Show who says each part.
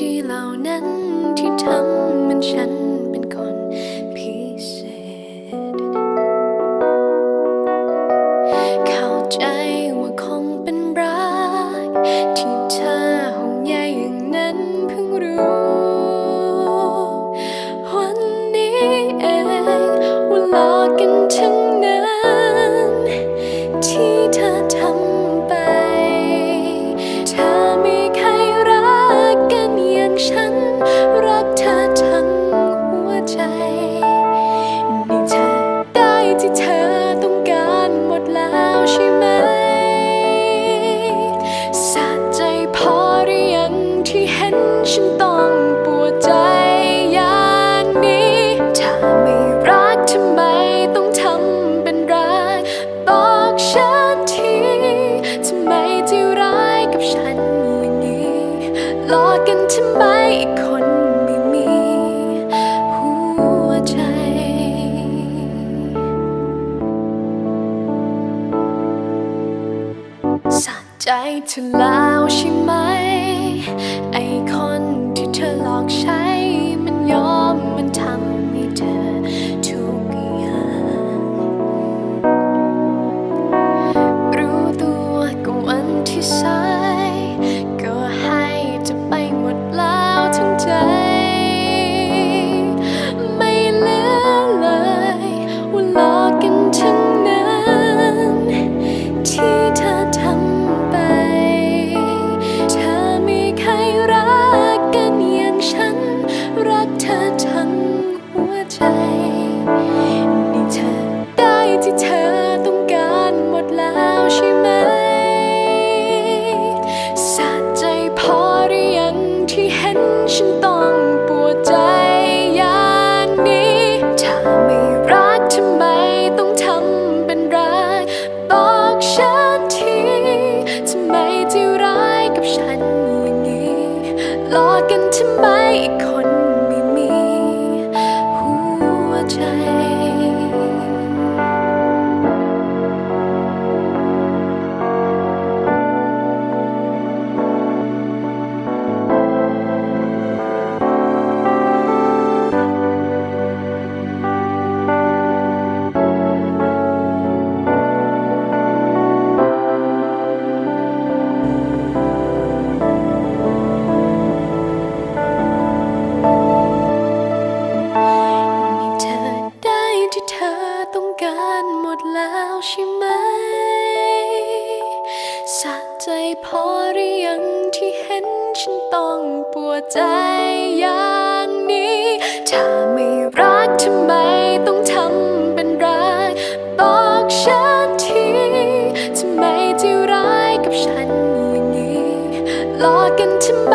Speaker 1: ดีๆเหล่านั้นที่ทำมันฉันเป็นคนพิเศษ เข้าใจ ฉันไปอีกคนไม่มีหัวใจ สะใจเธอแล้วใช่ไหม ไอคนที่เธอหลอกใช้ มันยอมมันทำให้เธอทุกอย่าง รู้ตัวกับนที่สา เการหมดแล้วใช่ไหมสะใจพอหรือยังที่เห็นฉันต้องปวดใจอย่างนี้ ถ้าไม่รักทำไมต้องทำเป็นรัก บอกฉันทีทำไมที่ร้ายกับฉันอย่างนี้หลอกกันทำไม